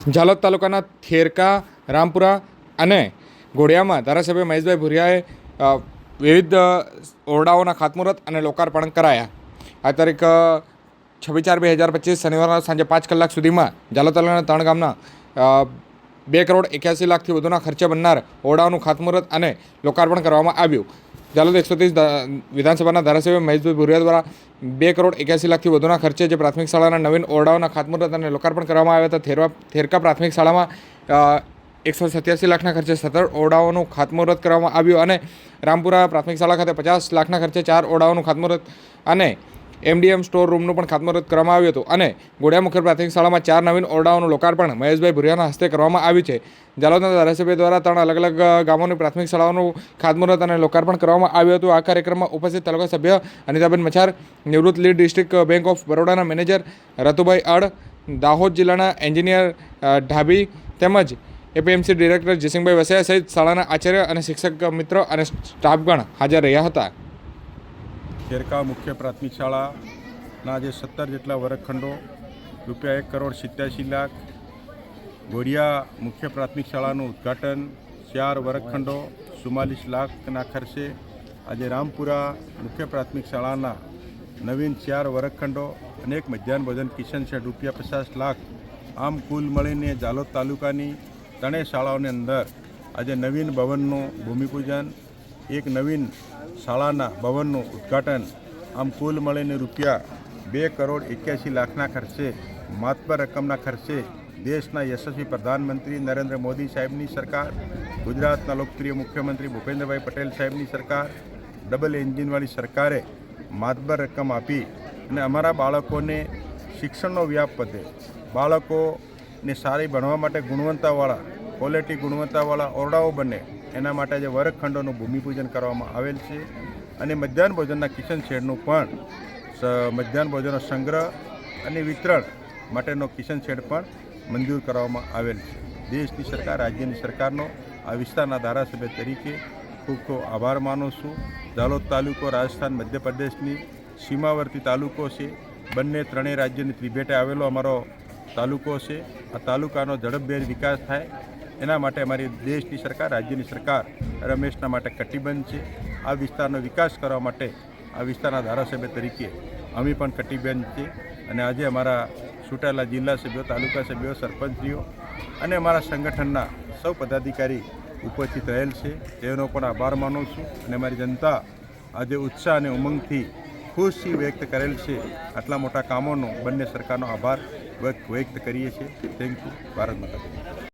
ઝાલોદ તાલુકાના થેરકા, રામપુરા અને ઘોડિયામાં ધારાસભ્ય મહેશભાઈ ભુરિયાએ વિવિધ ઓરડાઓના ખાતમુહૂર્ત અને લોકાર્પણ કરાયા. આ તારીખ છવ્વીસ ચાર બે હજાર પચીસ શનિવારના સાંજે પાંચ કલાક સુધીમાં ઝાલોદ તાલુકાના ત્રણ ગામના બે કરોડ એક્યાસી લાખથી વધુના ખર્ચે બનનાર ઓરડાઓનું ખાતમુહૂર્ત અને લોકાર્પણ કરવામાં આવ્યું. ઝાલોદ એકસો ત્રીસ વિધાનસભાના ધારાસભ્ય મહેશભાઈ ભુરિયા દ્વારા બે કરોડ એક્યાસી લાખથી વધુના ખર્ચે જે પ્રાથમિક શાળાના નવીન ઓરડાઓના ખાતમુહૂર્ત અને લોકાર્પણ કરવામાં આવ્યા હતા, થેરવા, થેરકા પ્રાથમિક શાળામાં એકસો સત્યાસી લાખના ખર્ચે સત્તર ઓરડાઓનું ખાતમુહૂર્ત કરવામાં આવ્યું અને રામપુરા પ્રાથમિક શાળા ખાતે પચાસ લાખના ખર્ચે ચાર ઓરડાઓનું ખાતમુહૂર્ત અને એમડીએમ સ્ટોર રૂમનું પણ ખાતમુહૂર્ત કરવામાં આવ્યું હતું અને ગોડિયા મુખ્ય પ્રાથમિક શાળામાં ચાર નવીન ઓરડાઓનું લોકાર્પણ મહેશભાઈ ભુરિયાના હસ્તે કરવામાં આવ્યું છે. જાલોદના ધારાસભ્ય દ્વારા ત્રણ અલગ અલગ ગામોની પ્રાથમિક શાળાઓનું ખાતમુહૂર્ત અને લોકાર્પણ કરવામાં આવ્યું હતું. આ કાર્યક્રમમાં ઉપસ્થિત તાલુકા સભ્ય અનિતાબેન મચાર નિવૃત્ત લીડ ડિસ્ટ્રિક્ટ બેંક ઓફ બરોડાના મેનેજર રતુભાઈ અડ દાહોદ જિલ્લાના એન્જિનિયર ઢાબી તેમજ એપીએમસી ડિરેક્ટર જયસિંહભાઈ વસૈયા સહિત શાળાના આચાર્ય અને શિક્ષક મિત્રો અને સ્ટાફગણ હાજર રહ્યા હતા. ખેરકા મુખ્ય પ્રાથમિક શાળાના જે સત્તર જેટલા વર્ગખંડો, રૂપિયા એક કરોડ સિત્યાસી લાખ ગોડિયા મુખ્ય પ્રાથમિક શાળાનું ઉદ્ઘાટન, ચાર વર્ગખંડો, ચુમ્માલીસ લાખના ખર્ચે આજે રામપુરા મુખ્ય પ્રાથમિક શાળાના નવીન ચાર વર્ગખંડો અને એક મધ્યાહન ભોજન કિશન શેડ રૂપિયા પચાસ લાખ, આમ કુલ મળીને જાલોદ તાલુકાની ત્રણેય શાળાઓની અંદર આજે નવીન ભવનનું ભૂમિપૂજન, એક નવીન શાળાના ભવનનું ઉદ્ઘાટન. આમ કુલ મળીને રૂપિયા બે કરોડ એક્યાસી લાખના ખર્ચે માતબર રકમના ખર્ચે દેશના યશસ્વી પ્રધાનમંત્રી નરેન્દ્ર મોદી સાહેબની સરકાર, ગુજરાતના લોકપ્રિય મુખ્યમંત્રી ભૂપેન્દ્રભાઈ પટેલ સાહેબની સરકાર, ડબલ એન્જિનવાળી સરકારે માતબર રકમ આપી અને અમારા બાળકોને શિક્ષણનો વ્યાપ વધે. બાળકોને સારી ભણવા માટે ગુણવત્તાવાળા ક્વોલિટી ગુણવત્તાવાળા ઓરડાઓ બને. એના માટે જે વર્ગખંડોનું ભૂમિપૂજન કરવામાં આવેલ છે અને મધ્યાહન ભોજનના કિચન શેડનું પણ મધ્યાહન ભોજનનો સંગ્રહ અને વિતરણ માટેનો કિચન શેડ પણ મંજૂર કરવામાં આવેલ છે. દેશની સરકાર, રાજ્યની સરકારનો આ વિસ્તારના ધારાસભ્ય તરીકે ખૂબ ખૂબ આભાર માનું છું. ઝાલોદ તાલુકો, રાજસ્થાન, મધ્યપ્રદેશની સીમાવર્તી તાલુકો છે. બંને ત્રણેય રાજ્યની ત્રિભેટે આવેલો અમારો તાલુકો છે. આ તાલુકાનો ઝડપભેર વિકાસ થાય એના માટે અમારી દેશની સરકાર, રાજ્યની સરકાર રમેશના માટે કટિબદ્ધ છે. આ વિસ્તારનો વિકાસ કરવા માટે આ વિસ્તારના ધારાસભ્ય તરીકે અમે પણ કટિબદ્ધ છે અને આજે અમારા છૂટાયેલા જિલ્લા સભ્યો, તાલુકા સભ્યો સરપંચીઓ અને અમારા સંગઠનના સૌ પદાધિકારી ઉપસ્થિત રહેલ છે. તેનો પણ આભાર માનું છું અને અમારી જનતા આજે ઉત્સાહ અને ઉમંગથી ખુશી વ્યક્ત કરેલ છે. આટલા મોટા કામોનો બંને સરકારનો આભાર વ્યક્ત કરીએ છીએ. થેન્ક યુ ભારત માતા